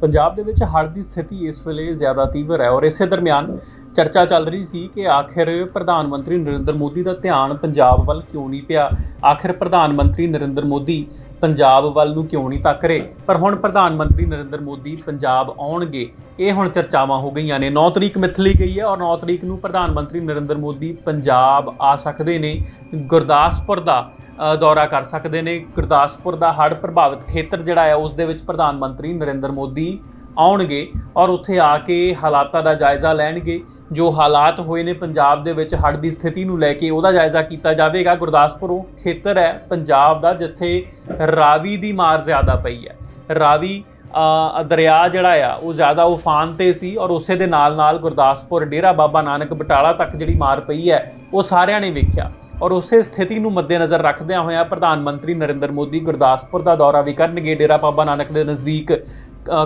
ਪੰਜਾਬ ਦੇ ਵਿੱਚ ਹੜ੍ਹ ਦੀ ਸਥਿਤੀ ਇਸ ਵੇਲੇ ਜ਼ਿਆਦਾ ਤੀਵਰ ਹੈ ਔਰ ਇਸੇ ਦਰਮਿਆਨ ਚਰਚਾ ਚੱਲ ਰਹੀ ਸੀ ਕਿ ਆਖਿਰ ਪ੍ਰਧਾਨ ਮੰਤਰੀ ਨਰਿੰਦਰ ਮੋਦੀ ਦਾ ਧਿਆਨ ਪੰਜਾਬ ਵੱਲ ਕਿਉਂ ਨਹੀਂ ਪਿਆ? ਆਖਿਰ ਪ੍ਰਧਾਨ ਮੰਤਰੀ ਨਰਿੰਦਰ ਮੋਦੀ ਪੰਜਾਬ ਵੱਲ ਨੂੰ ਕਿਉਂ ਨਹੀਂ ਤੱਕ ਰਹੇ? ਪਰ ਹੁਣ ਪ੍ਰਧਾਨ ਮੰਤਰੀ ਨਰਿੰਦਰ ਮੋਦੀ ਪੰਜਾਬ ਆਉਣਗੇ। ਇਹ ਹੁਣ ਚਰਚਾਵਾਂ ਹੋ ਗਈਆਂ ਨੇ। 9 ਤਰੀਕ ਮਿਥ ਗਈ ਹੈ ਔਰ 9 ਤਰੀਕ ਨੂੰ ਪ੍ਰਧਾਨ ਮੰਤਰੀ ਨਰਿੰਦਰ ਮੋਦੀ ਪੰਜਾਬ ਆ ਸਕਦੇ ਨੇ। ਗੁਰਦਾਸਪੁਰ ਦਾ ਦੌਰਾ ਕਰ ਸਕਦੇ ਨੇ। ਗੁਰਦਾਸਪੁਰ ਦਾ ਹੜ੍ਹ ਪ੍ਰਭਾਵਿਤ ਖੇਤਰ ਜਿਹੜਾ ਹੈ, ਉਸ ਦੇ ਵਿੱਚ ਪ੍ਰਧਾਨ ਮੰਤਰੀ ਨਰਿੰਦਰ ਮੋਦੀ ਆਉਣਗੇ ਔਰ ਉੱਥੇ ਆ ਕੇ ਹਾਲਾਤਾਂ ਦਾ ਜਾਇਜ਼ਾ ਲੈਣਗੇ। ਜੋ ਹਾਲਾਤ ਹੋਏ ਨੇ ਪੰਜਾਬ ਦੇ ਵਿੱਚ ਹੜ੍ਹ ਦੀ ਸਥਿਤੀ ਨੂੰ ਲੈ ਕੇ, ਉਹਦਾ ਜਾਇਜ਼ਾ ਕੀਤਾ ਜਾਵੇਗਾ। ਗੁਰਦਾਸਪੁਰ ਉਹ ਖੇਤਰ ਹੈ, ਪੰਜਾਬ ਦਾ, ਜਿੱਥੇ ਰਾਵੀ ਦੀ ਮਾਰ ਜ਼ਿਆਦਾ ਪਈ ਹੈ। ਰਾਵੀ ਦਰਿਆ ਜਿਹੜਾ ਆ, ਉਹ ਜ਼ਿਆਦਾ ਉਫਾਨ ਤੇ ਸੀ ਔਰ ਉਸੇ ਦੇ ਨਾਲ ਨਾਲ ਗੁਰਦਾਸਪੁਰ, ਡੇਰਾ ਬਾਬਾ ਨਾਨਕ ਬਟਾਲਾ ਤੱਕ ਜਿਹੜੀ ਮਾਰ ਪਈ ਹੈ, ਉਹ ਸਾਰਿਆਂ ਨੇ ਵੇਖਿਆ। ਔਰ ਉਸੇ ਸਥਿਤੀ ਨੂੰ ਮੱਦੇਨਜ਼ਰ ਰੱਖਦਿਆਂ ਹੋਇਆਂ ਪ੍ਰਧਾਨ ਮੰਤਰੀ ਨਰਿੰਦਰ ਮੋਦੀ ਗੁਰਦਾਸਪੁਰ ਦਾ ਦੌਰਾ ਵੀ ਕਰਨਗੇ। ਡੇਰਾ ਬਾਬਾ ਨਾਨਕ ਦੇ ਨਜ਼ਦੀਕ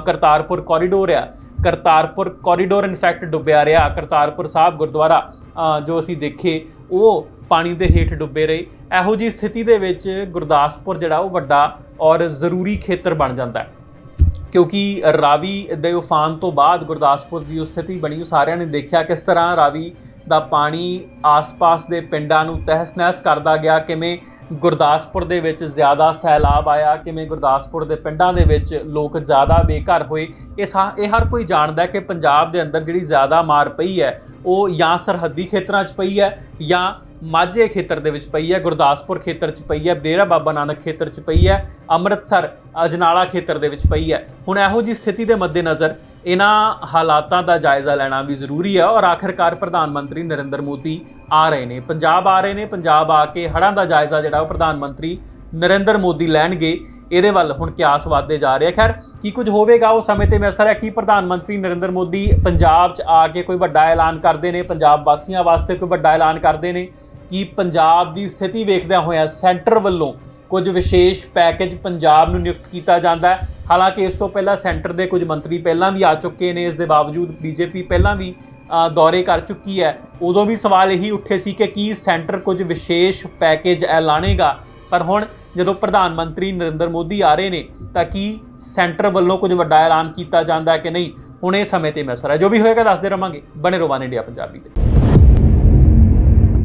ਕਰਤਾਰਪੁਰ ਕੋਰੀਡੋਰ ਆ। ਕਰਤਾਰਪੁਰ ਕੋਰੀਡੋਰ ਇਨਫੈਕਟ ਡੁੱਬਿਆ ਰਿਹਾ। ਕਰਤਾਰਪੁਰ ਸਾਹਿਬ ਗੁਰਦੁਆਰਾ ਜੋ ਅਸੀਂ ਦੇਖੇ, ਉਹ ਪਾਣੀ ਦੇ ਹੇਠ ਡੁੱਬੇ ਰਹੇ। ਇਹੋ ਜੀ ਸਥਿਤੀ ਦੇ ਵਿੱਚ ਗੁਰਦਾਸਪੁਰ ਜਿਹੜਾ ਉਹ ਵੱਡਾ ਔਰ ਜ਼ਰੂਰੀ ਖੇਤਰ ਬਣ ਜਾਂਦਾ ਹੈ। ਕਿਉਂਕਿ ਰਾਵੀ ਦੇ ਉਫਾਨ ਤੋਂ ਬਾਅਦ ਗੁਰਦਾਸਪੁਰ ਦੀ ਉਹ ਸਥਿਤੀ ਬਣੀ, ਉਹ ਸਾਰਿਆਂ ਨੇ ਦੇਖਿਆ ਕਿਸ ਤਰ੍ਹਾਂ ਰਾਵੀ ਦਾ ਪਾਣੀ ਆਸ-ਪਾਸ ਦੇ ਪਿੰਡਾਂ ਨੂੰ ਤਹਿਸ-ਨਹਿਸ ਕਰਦਾ ਗਿਆ, ਕਿਵੇਂ ਗੁਰਦਾਸਪੁਰ ਦੇ ਵਿੱਚ ਜ਼ਿਆਦਾ ਸੈਲਾਬ ਆਇਆ, ਕਿਵੇਂ ਗੁਰਦਾਸਪੁਰ ਦੇ ਪਿੰਡਾਂ ਦੇ ਵਿੱਚ ਲੋਕ ਜ਼ਿਆਦਾ ਬੇਘਰ ਹੋਏ। ਇਹ ਸਾ- ਇਹ ਹਰ ਕੋਈ ਜਾਣਦਾ ਕਿ ਪੰਜਾਬ ਦੇ ਅੰਦਰ ਜਿਹੜੀ ਜ਼ਿਆਦਾ ਮਾਰ ਪਈ ਹੈ, ਉਹ ਜਾਂ ਸਰਹੱਦੀ ਖੇਤਰਾਂ 'ਚ ਪਈ ਹੈ ਜਾਂ ਮਾਝੇ ਖੇਤਰ ਦੇ ਵਿੱਚ ਪਈ ਹੈ, ਗੁਰਦਾਸਪੁਰ ਖੇਤਰ 'ਚ ਪਈ ਹੈ, ਡੇਰਾ ਬਾਬਾ ਨਾਨਕ ਖੇਤਰ 'ਚ ਪਈ ਹੈ, ਅੰਮ੍ਰਿਤਸਰ ਅਜਨਾਲਾ ਖੇਤਰ ਦੇ ਵਿੱਚ ਪਈ ਹੈ। ਹੁਣ ਇਹੋ ਜੀ ਸਥਿਤੀ ਦੇ ਮੱਦੇਨਜ਼ਰ ਇਹਨਾਂ ਹਾਲਾਤਾਂ ਦਾ ਜਾਇਜ਼ਾ ਲੈਣਾ ਵੀ ਜ਼ਰੂਰੀ ਹੈ ਔਰ ਆਖਰਕਾਰ ਪ੍ਰਧਾਨ ਮੰਤਰੀ ਨਰਿੰਦਰ ਮੋਦੀ ਆ ਰਹੇ ਨੇ। ਪੰਜਾਬ ਆ ਰਹੇ ਨੇ, ਪੰਜਾਬ ਆ ਕੇ ਹੜ੍ਹਾਂ ਦਾ ਜਾਇਜ਼ਾ ਜਿਹੜਾ ਉਹ ਪ੍ਰਧਾਨ ਮੰਤਰੀ ਨਰਿੰਦਰ ਮੋਦੀ ਲੈਣਗੇ, ਇਹਦੇ ਵੱਲ ਹੁਣ ਕਿਆਸ ਵਧਦੇ ਜਾ ਰਿਹਾ ਖੈਰ, ਕੀ ਕੁਝ ਹੋਵੇਗਾ ਉਹ ਸਮੇਂ ਤੇ ਮੈਸਰ ਹੈ ਕਿ ਪ੍ਰਧਾਨ ਮੰਤਰੀ ਨਰਿੰਦਰ ਮੋਦੀ ਪੰਜਾਬ 'ਚ ਆ ਕੇ ਕੋਈ ਵੱਡਾ ਐਲਾਨ ਕਰਦੇ ਨੇ, ਪੰਜਾਬ ਵਾਸੀਆਂ ਵਾਸਤੇ ਕੋਈ ਵੱਡਾ ਐਲਾਨ ਕਰਦੇ ਨੇ? ਕਿ ਪੰਜਾਬ ਦੀ ਸਥਿਤੀ ਵੇਖਦਿਆਂ ਹੋਇਆਂ ਸੈਂਟਰ ਵੱਲੋਂ ਕੁਝ ਵਿਸ਼ੇਸ਼ ਪੈਕੇਜ ਪੰਜਾਬ ਨੂੰ ਨਿਯੁਕਤ ਕੀਤਾ ਜਾਂਦਾ ਹੈ। ਹਾਲਾਂਕਿ ਇਸ ਤੋਂ ਪਹਿਲਾਂ ਸੈਂਟਰ ਦੇ ਕੁਝ ਮੰਤਰੀ ਪਹਿਲਾਂ ਵੀ ਆ ਚੁੱਕੇ ਨੇ। ਇਸ ਦੇ ਬਾਵਜੂਦ ਬੀਜੇਪੀ ਪਹਿਲਾਂ ਵੀ ਦੌਰੇ ਕਰ ਚੁੱਕੀ ਹੈ। ਉਦੋਂ ਵੀ ਸਵਾਲ ਇਹੀ ਉੱਠੇ ਸੀ ਕਿ ਕੀ ਸੈਂਟਰ ਕੁਝ ਵਿਸ਼ੇਸ਼ ਪੈਕੇਜ ਐਲਾਨੇਗਾ ਪਰ ਹੁਣ ਜਦੋਂ ਪ੍ਰਧਾਨ ਮੰਤਰੀ ਨਰਿੰਦਰ ਮੋਦੀ ਆ ਰਹੇ ਨੇ, ਤਾਂ ਕੀ ਸੈਂਟਰ ਵੱਲੋਂ ਕੁਝ ਵੱਡਾ ਐਲਾਨ ਕੀਤਾ ਜਾਂਦਾ ਹੈ ਕਿ ਨਹੀਂ? ਹੁਣ ਇਹ ਸਮੇਂ ਤੇ ਮੈਸਰ ਹੈ ਜੋ ਵੀ ਹੋਏਗਾ ਦੱਸਦੇ ਰਵਾਂਗੇ। ਬਣੇ ਰਹੋ ਇੰਡੀਆ ਪੰਜਾਬੀ ਤੇ।